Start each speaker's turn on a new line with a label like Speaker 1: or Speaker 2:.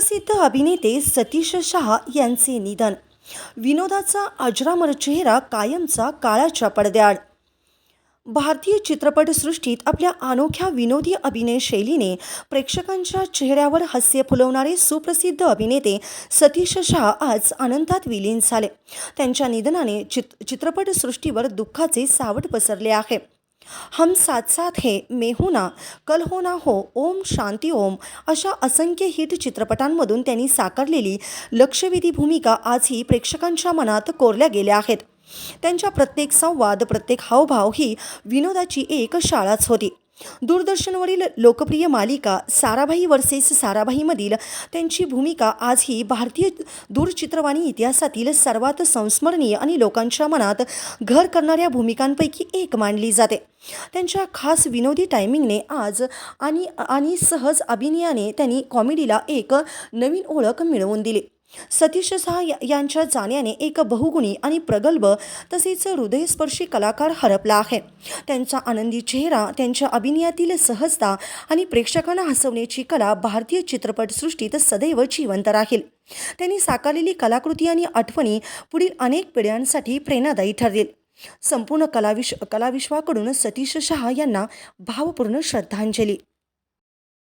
Speaker 1: सुप्रसिद्ध अभिनेते सतीश शहा यांचे निधन. विनोदाचा अजरामर चेहरा कायमचा काळाच्या पडद्याआड. भारतीय चित्रपटसृष्टीत आपल्या अनोख्या विनोदी अभिनय शैलीने प्रेक्षकांच्या चेहऱ्यावर हास्य फुलवणारे सुप्रसिद्ध अभिनेते सतीश शाह आज अनंतात विलीन झाले. त्यांच्या निधनाने चित चित्रपटसृष्टीवर दुःखाचे सावट पसरले आहे. हम साथ साथ हे मेहुना कल हो ना हो ओम शांती ओम अशा असंख्य हिट चित्रपटांमधून त्यांनी साकारलेली लक्षवेधी भूमिका आजही प्रेक्षकांच्या मनात कोरल्या गेल्या आहेत. त्यांच्या प्रत्येक संवाद प्रत्येक हावभाव ही विनोदाची एक शाळाच होती. दूरदर्शनवरील लोकप्रिय मालिका साराभाई वर्सेस साराभाईमधील त्यांची भूमिका आजही भारतीय दूरचित्रवाणी इतिहासातील सर्वात संस्मरणीय आणि लोकांच्या मनात घर करणाऱ्या भूमिकांपैकी एक मानली जाते. त्यांच्या खास विनोदी टायमिंगने आज आणि आणि सहज अभिनयाने त्यांनी कॉमेडीला एक नवीन ओळख मिळवून दिली. सतीश शहा या- यांच्या जाण्याने एक बहुगुणी आणि प्रगल्भ तसेच हृदयस्पर्शी कलाकार हरपला आहे. त्यांचा आनंदी चेहरा त्यांच्या अभिनयातील सहजता आणि प्रेक्षकांना हसवण्याची कला भारतीय चित्रपटसृष्टीत सदैव जिवंत राहील. त्यांनी साकारलेली कलाकृती आणि आठवणी पुढील अनेक पिढ्यांसाठी प्रेरणादायी ठरतील संपूर्ण कलाविश कलाविश्वाकडून सतीश शहा यांना भावपूर्ण श्रद्धांजली.